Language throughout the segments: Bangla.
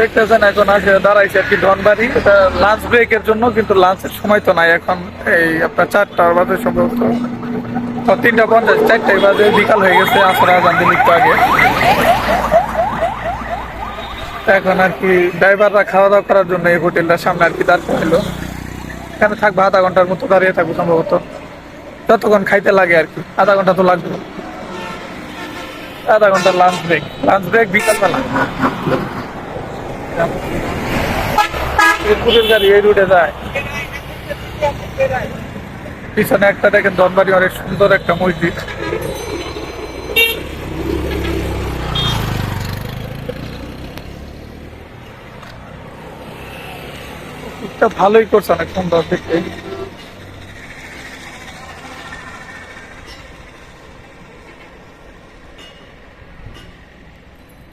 দেখতেছেন, এখন আসে, দাঁড়াইছে আর কি ধনবাড়ি। এটা লাঞ্চ ব্রেকের জন্য কিন্তু লাঞ্চের সময় তো নাই এখন। এই আপনার চারটার বাজে সম্ভবত। তিনটা পঞ্চাশ চারটায় বাজে, বিকাল হয়ে গেছে, আসরা দিল একটু আগে। এখন আর কি ড্রাইভাররা খাওয়া দাওয়া করার জন্য এই হোটেলটার সামনে আর কি দাঁড় করাইলো। এখানে থাকব আধা ঘণ্টার মতো, দাঁড়িয়ে থাকব সম্ভবত। যতক্ষণ খাইতে লাগে আর কি, আধা ঘণ্টা তো লাগবে। আধা ঘণ্টা লাঞ্চ ব্রেক লাঞ্চ ব্রেক বিকালবেলা। পুলিশ গাড়ি, এই রুটে যায়। পিছনে একটা দেখেন ধনবাড়ি অনেক সুন্দর একটা মসজিদ। ভালোই করছে অনেক সুন্দর দেখতে।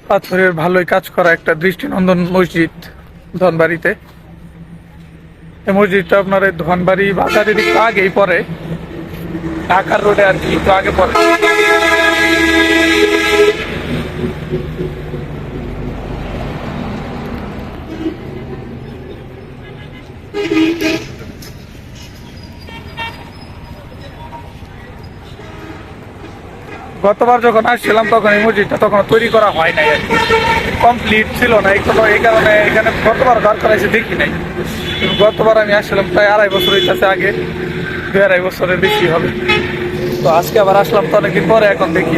পাথরের ভালোই কাজ করা একটা দৃষ্টিনন্দন মসজিদ ধনবাড়িতে। এই মসজিদটা আপনার এই ধনবাড়ি বাজারের একটু আগেই পরে ঢাকার রোডে আর কি একটু আগে পরে গতবার যখন আসছিলাম তখন এই মসজিদটা তখন তৈরি করা হয় নাই আর কমপ্লিট ছিল না, এই কোনো এই কারণে এখানে গতবার দাঁড় করাইছে দেখি নাই। গতবার আমি আসছিলাম প্রায় আড়াই বছর হইতেছে আগে, দুই আড়াই বছরের বেশি হবে। তো আজকে আবার আসলাম তো অনেকদিন পরে, এখন দেখি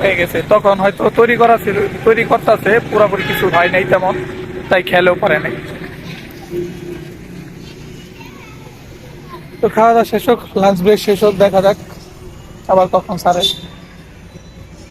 হয়ে গেছে। তখন হয়তো তৈরি করা ছিল, তৈরি করতেছে, পুরোপুরি কিছু হয় নাই তেমন, তাই খেলেও পারে নাই। তো খাওয়া দাওয়া শেষ হোক লাঞ্চ ব্রেক শেষ হোক, দেখা যাক। আবার কখন সারে